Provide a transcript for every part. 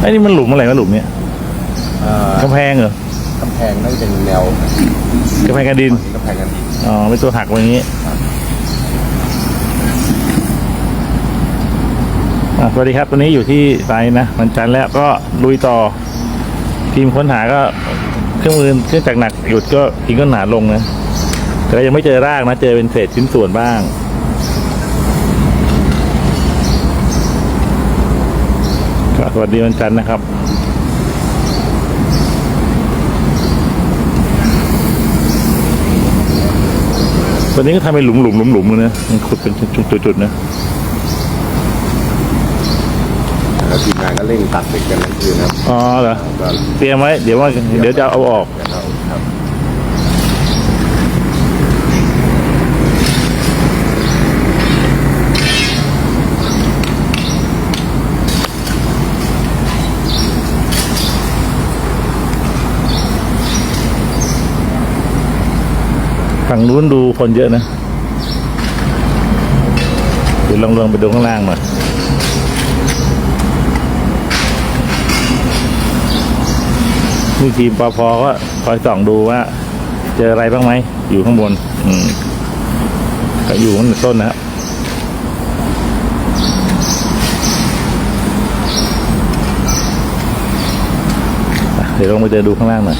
ไอ้นี่มันหลุมอะไรวะหลุมเนี่ยอ่ากำแพงเหรอกำแพงน่าจะเป็นแนวกำแพงกันดิน กำแพงกันดินอ๋อเป็นตัวหักมาอย่างนี้อะสวัสดีครับตอนนี้อยู่ที่ไซน์นะวันจันทร์แล้วก็ลุยต่อ ทีมค้นหาก็เครื่องมือเครื่องจักรหนักหยุดก็ทิ้งก็หนาลงนะแต่ก็ยังไม่เจอรากนะ เจอเป็นเศษชิ้นส่วนบ้าง สวัสดีวันจันทร์นะครับตอนนี้ก็ทำเป็นหลุมหลุมหลุมหลุมเลยนะมันขุดเป็นจุดๆๆนะแล้วทีมงานก็เร่งตัดเหล็กกันทั้งคืนนะครับอ๋อเหรอก็เตรียมไว้ เดี๋ยวว่าเดี๋ยวจะเอาออก เดี๋ยวเราครับ ฝั่งนู้นดูคนเยอะนะ เดี๋ยวลองลงไปดูข้างล่างมานี่ทีมปพอก็คอยส่องดูว่า เจออะไรบ้างไหม อยู่ข้างบน อืมก็อยู่ข้างต้นนะครับเดี๋ยวลองไปเดินดูข้างล่างหน่อย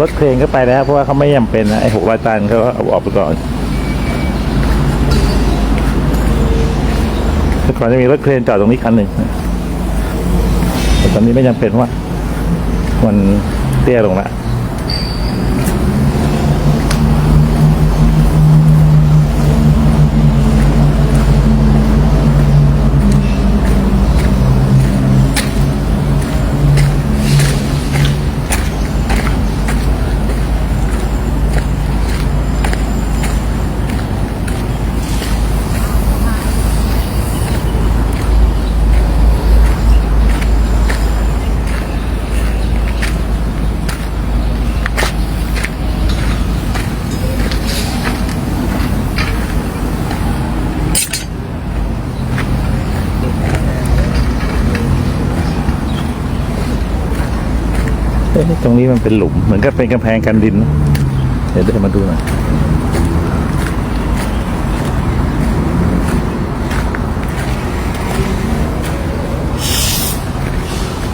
รถเครนก็ไปแล้ว เพราะว่าเขาไม่จำเป็นนะไอ้หกร้อยตันเขาเอาออกไปก่อนแต่ก่อนจะมีรถเครนจอดตรงนี้คันหนึ่งแต่ตอนนี้ไม่จำเป็นเพราะว่า มันเตี้ยลงแล้ว เอ๊ะตรงนี้มันเป็นหลุม เหมือนกับเป็นกำแพงกันดิน เดี๋ยวเดินมาดูหน่อย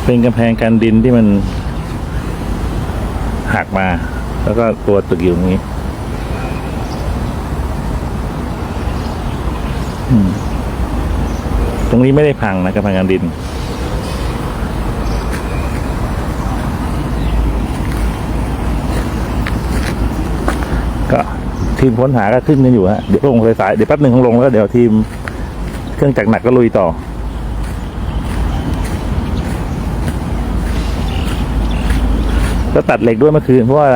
เป็นกำแพงกันดินที่มันหักมา แล้วก็ตัวตึกอยู่ตรงนี้ตรงนี้ไม่ได้พังนะกำแพงกันดิน ก็ ทีมค้นหาก็ขึ้นกันอยู่ฮะเดี๋ยวลงสายๆเดี๋ยวแป๊บหนึ่งคงลงแล้วเดี๋ยวทีมเครื่องจักรหนักก็ลุยต่อก็ตัดเหล็กด้วยเมื่อคืนเพราะว่า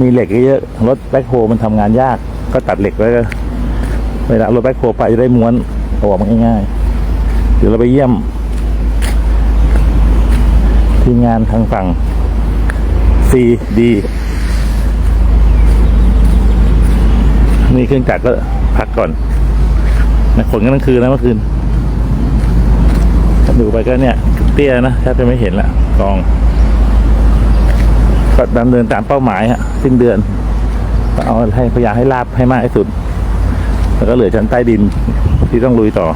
มีเหล็กเยอะรถแบ็คโฮมันทำงานยาก ก็ตัดเหล็กไว้ก็เวลารถแบ็คโฮไปจะได้ม้วนออกมาง่ายๆเดี๋ยวเราไปเยี่ยม ทีมงานทางฝั่ง CD นี่เครื่องจักรก็พักก่อนนะขนกันทั้งคืนนะเมื่อคืนดูไปก็เนี่ยเตี้ยนะแทบจะไม่เห็นละกองก็ดำเนินตามเป้าหมายฮะสิ้นเดือนเอาให้พยายามให้ลาบให้มากที่สุด แล้วก็เหลือชั้นใต้ดินที่ต้องลุยต่อ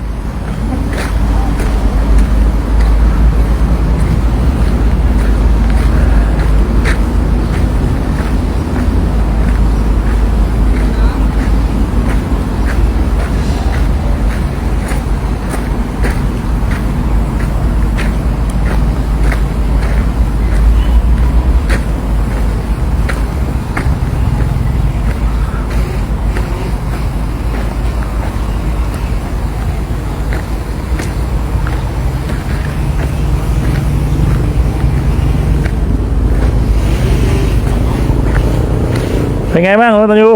เป็นไงบ้างรถตันยู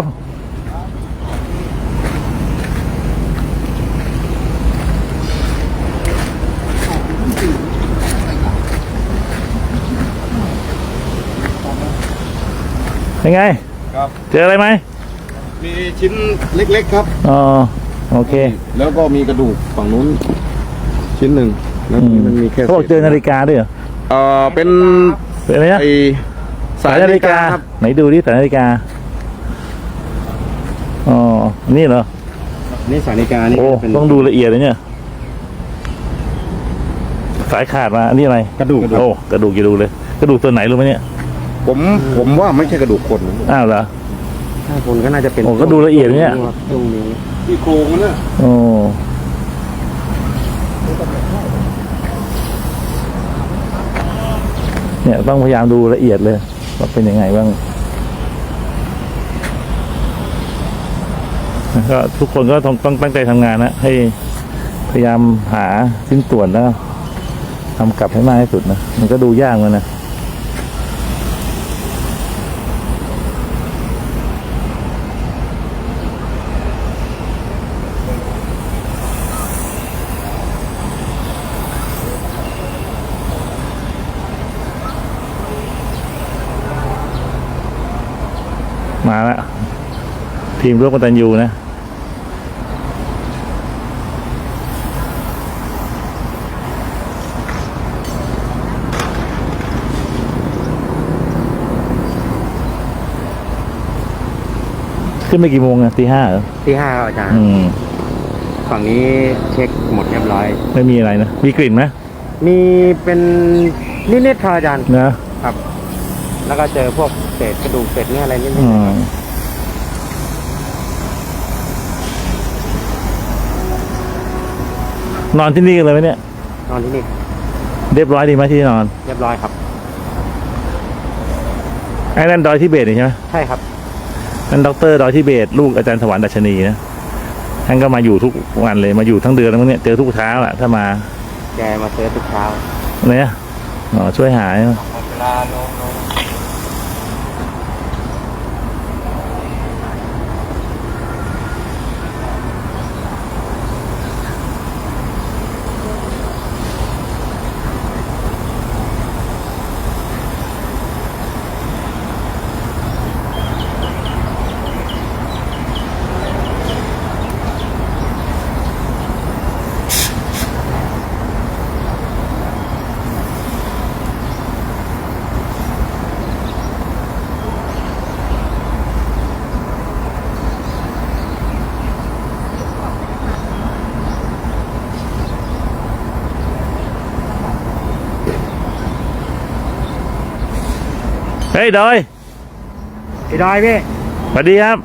เป็นไง ครับ เจออะไรไหม มีชิ้นเล็กๆครับ อ๋อ โอเค แล้วก็มีกระดูกฝั่งนู้น ชิ้นหนึ่งแล้วอืมมันมีแค่เขาบอกเจอนาฬิกาด้วยเหรอเออเป็นเป็นอะไรนะไอสายนาฬิกาครับไหนดูดิสายนาฬิกาอ๋อ นี่เหรอ นี่สายนาฬิกานี่โอ้เป็นต้องดูละเอียดเลยเนี่ย สายขาดมา อันนี้อะไร กระดูกโอ้กระดูกอย่าดูเลย กระดูกตัวไหนรู้ไหมเนี่ย ผมผมว่าไม่ใช่กระดูกคนนะอ้าวเหรอถ้าคนก็น่าจะเป็นโอ้ก็ดูละเอียดเนี่ยตรงนี้ที่โครงมันน่ะโอ้เนี่ยต้องพยายามดูละเอียดเลยว่าเป็นยังไงบ้าง ก็ทุกคนก็ต้องตั้งใจทำงานนะให้พยายามหาชิ้นส่วนแล้วทำกลับให้มากที่สุดนะ มันก็ดูยากเหมือนะมาแล้วทีมร่วมกตันยูนะ ขึ้นไปกี่โมงอะตีห้าเหรอที่ห้าครับอาจารย์ อืม ฝั่งนี้เช็คหมดเรียบร้อย ไม่มีอะไรนะ มีกลิ่นไหมมีเป็นนิดๆครับอาจารย์นะครับ แล้วก็เจอพวกเศษกระดูกเศษเนื้ออะไรนิดอืมนอนที่นี่กันเลยไหมเนี่ยๆนอนที่นี่เรียบร้อยดีไหมที่นอน เรียบร้อยครับ ไอ้นั่นดอยทิเบตนี่ใช่ไหมใช่ครับ นั่นด็อกเตอร์ดอยทิเบตลูกอาจารย์สวรรค์ดัชนีนะท่านก็มาอยู่ทุกวันเลยมาอยู่ทั้งเดือนแล้วมั้งเนี่ยเจอทุกเช้าอะถ้ามาแกมาซื้อทุกเช้าเนี่ยอ๋อช่วยหาใช่ไหมหมดเวลาลง เฮ้ยดอยพี่ดอยพี่สวัสดีครับ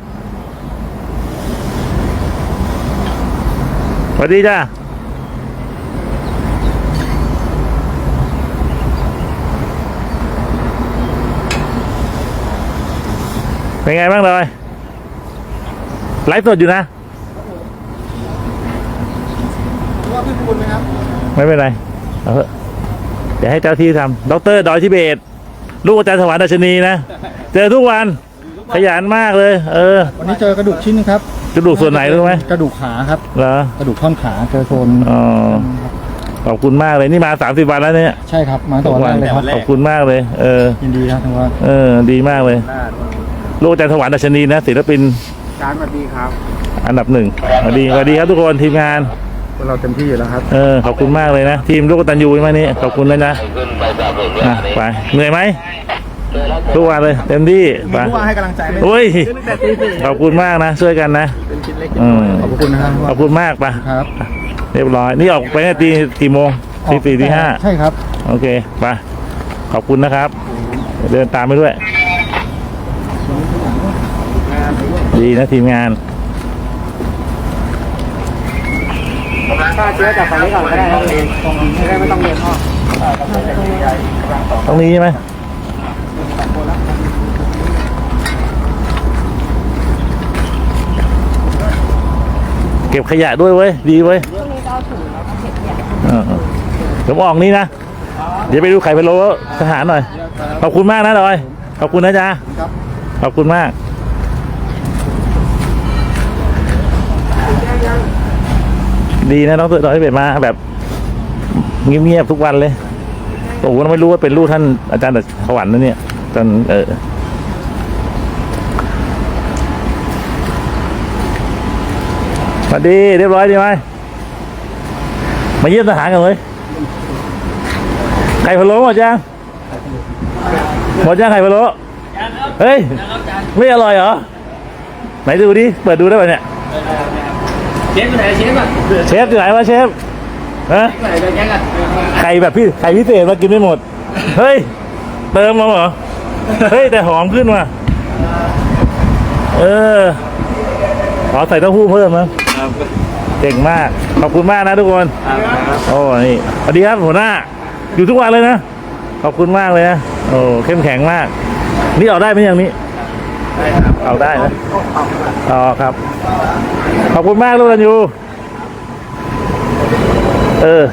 สวัสดีจ้าเป็นไงบ้างดอยไลฟ์สดอยู่นะว่าพี่คุณไหมครับ ไม่เป็นไรเอาเถอะเดี๋ยวให้เจ้าที่ทำดอกเตอรดอยทิเบต ลูกอาจารย์สวรรค์ดัชนีนะ เจอทุกวันขยันมากเลย เออ วันนี้เจอกระดูกชิ้นหนึงครับกระดูกส่วนไหนรู้ไหมกระดูกขาครับเหรอ กระดูกท่อนขาเจอโซนอ๋อ ขอบคุณมากเลยนี่มาสามสิบวันแล้วเนี่ย ใช่ครับ มาตัวแรกเลยครับ ขอบคุณมากเลย เออ ยินดีครับทั้งว่าเออ ดีมากเลย ลูกอาจารย์สวรรค์ดัชนีนะศิลปินจานสวัสดีครับ อันดับหนึ่งสวัสดีสวัสดีครับทุกคนทีมงานเราเต็มที่อยู่แล้วครับ เออ ขอบคุณมากเลยนะ ทีมลูกกตันยูใช่ไหมนี่ขอบคุณเลยนะ อะไปเหนื่อยไหมทุกวันเลยเต็มที่ไปผู้ว่าให้กำลังใจไหมโอ้ยขอบคุณมากนะช่วยกันนะอืมขอบคุณนะครับขอบคุณมากปะครับ เรียบร้อย นี่ออกไปเนี่ยตีกี่โมงตีสี่ตีห้าใช่ครับ โอเคไปขอบคุณนะครับ เดินตามไปด้วย ดีนะทีมงานฆ่าเชื้อจากฝั่งนี้ก่อนก็ได้ครับเองจะได้ไม่ต้องเดินอ้อม ตรงนี้ใช่ไหมเก็บขยะด้วยเว้ย ดีเว้ยเดี๋ยวออกนี่นะ เดี๋ยวไปดูไข่พะโล้ทหารหน่อย ขอบคุณมากนะดอย ขอบคุณนะจ๊ะขอบคุณมากดีนะน้องตัวน้อยเป็ดมาแบบเงียบๆทุกวันเลย โอ้โหเราไม่รู้ว่าเป็นลูกท่านอาจารย์สวรรค์นะเนี่ยตอนเออสวัสดีเรียบร้อยดีไหมมาเยี่ยมทหารกันเลยไข่พะโล้หมดยังหมดยังไข่พะโล้เฮ้ยไม่อร่อยเหรอไหนดูดิเปิดดูได้ป่ะเนี่ยเชฟไปไหนเชฟอะเชฟอยู่ไหนวะเชฟ ฮะไหนเดินยังอะไข่แบบพี่ไข่พิเศษมากินไม่หมด เฮ้ย เติมมาเหรอ เฮ้ย แต่หอมขึ้นว่ะเออขอใส่เต้าหู้เพิ่มมั้งเก่งมาก ขอบคุณมากนะทุกคนโอ้นี่สวัสดีครับหัวหน้า อยู่ทุกวันเลยนะ ขอบคุณมากเลยนะ โอ้เข้มแข็งมาก นี่ออกได้ไหมอย่างนี้ออกได้นะอ๋อครับ ขอบคุณมากลูกกันอยู่ เออ